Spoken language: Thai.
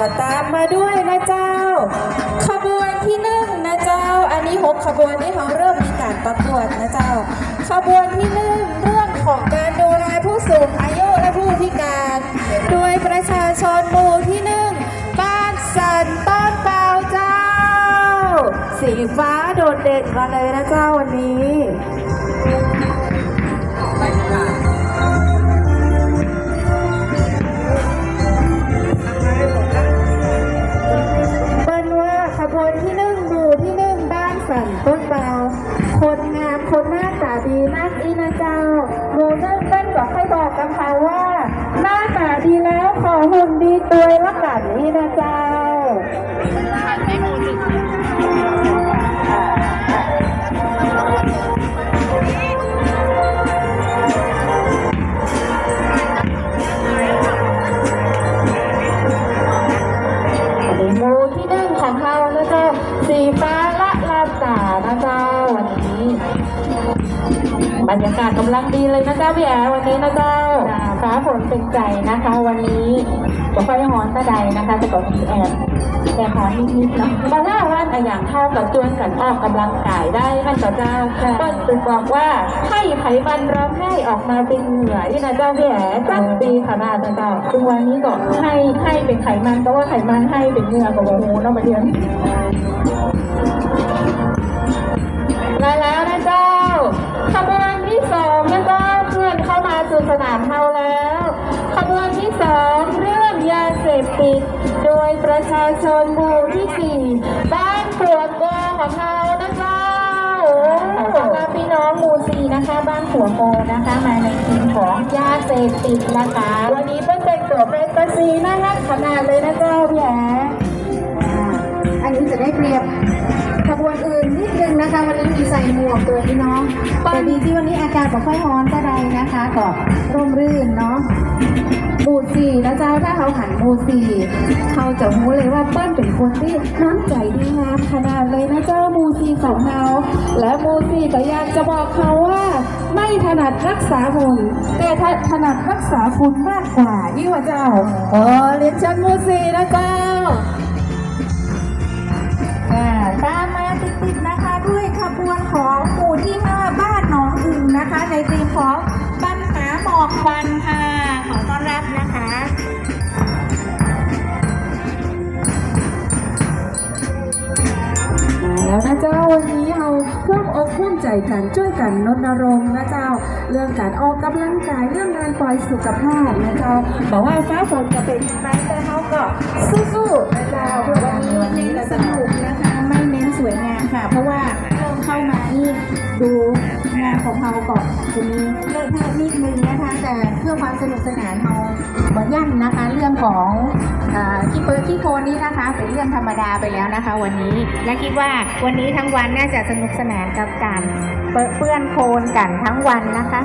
ก็ตามมาด้วยนะเจ้า ขบวนที่หนึ่งนะเจ้า อันนี้หกขบวนที่เขาเริ่มมีการประกวดนะเจ้า ขบวนที่หนึ่งเรื่องของการดูแลผู้สูงอายุและผู้พิการ โดยประชาชนหมู่ที่หนึ่งบ้านสันต้นเปาเจ้า สีฟ้าโดดเด่นมาเลยนะเจ้าวันนี้ อันอีนะเจ้าในหมู่ที่หนึ่งของเรานะเจ้า สีฟ้าละลาสานะเจ้าวันนี้ บรรยากาศกำลังดีเลยนะเจ้าพี่แอร์วันนี้นะเจ้าฟ้าฝนเป็นใจนะคะ วันนี้จะค่อยฮ้อนตะใดนะคะแต่ก็มีแอบแอบฮ้อนนิดๆเนาะมาล่าวันอย่างเข้ากับจวนกันออกกำลังกายได้มันเจ้าเปิ้ลตึงบอกว่าให้ไขมันร้องไห้ออกมาเป็นเหงื่อที่นะเจ้าพี่แอร์ตั้งปีขนาดนะเจ้าจึงวันนี้ก็ให้ให้เป็นไขมันก็ว่าไขมันให้เป็นเหงื่อก็บอกโอ้โหเน้องมาเดียนามเฮาแล้วขบวนที่สองเรื่องยาเสพติด โดยประชาชนหมู่ที่สี่บ้านปวกโกของเฮานะเจ้าสำหรับพี่น้องหมู่สี่นะคะ บ้านหัวโกนะคะมาในทีมของยาเสพติดนะคะ วันนี้เพิ่นแต่งตัวเป็นกระซีน่ารักขนาดเลยนะเจ้าพี่แอ๋ อันนี้จะได้เปรียบขบวนอื่นนิดนึงนะคะ วันนี้มีใส่หมวกตัวพี่น้องแต่ดีที่วันนี้อากาศไม่ค่อยร้อนก็ได้นะคะก็ร่มรื่นเนาะหมู่สี่นะเจ้าถ้าเขาหันหมู่สี่เขาจะรู้เลยว่าเปิ้ลเป็นคนที่น้ำใจดีงามขนาดเลยนะเจ้าหมู่สี่ของเราและหมู่สี่ก็อยากจะบอกเขาว่า ไม่ถนัดรักษาหุ่นแต่ถ้าถนัดรักษาฝุ่นมากกว่ายี่ว่าเจ้าโอ้เรียนชิญหมู่สี่นะเจ้า นะคะ ในทีมของปัญหาหมอกควันค่ะขอต้อนรับนะคะแล้วนะเจ้าวันนี้เราร่วมอกร่วมใจกันช่วยกันรณรงค์นะเจ้า เรื่องการออกกำลังกายเรื่องงานปล่อยสุขภาพนะเจ้าบอกว่าฟ้าฝนจะเป็นยังไงแต่เขาก็ งานของเราก่อนจะมีเลิกเทอนิดนึงนะคะ แต่เพื่อความสนุกสนานเราบอยั่นนะคะ เรื่องของขี้เปิดขี้โคลนนี้นะคะ เป็นเรื่องธรรมดาไปแล้วนะคะ วันนี้และคิดว่าวันนี้ทั้งวันน่าจะสนุกสนานกับการเปื้อนโคลนกันทั้งวันนะคะ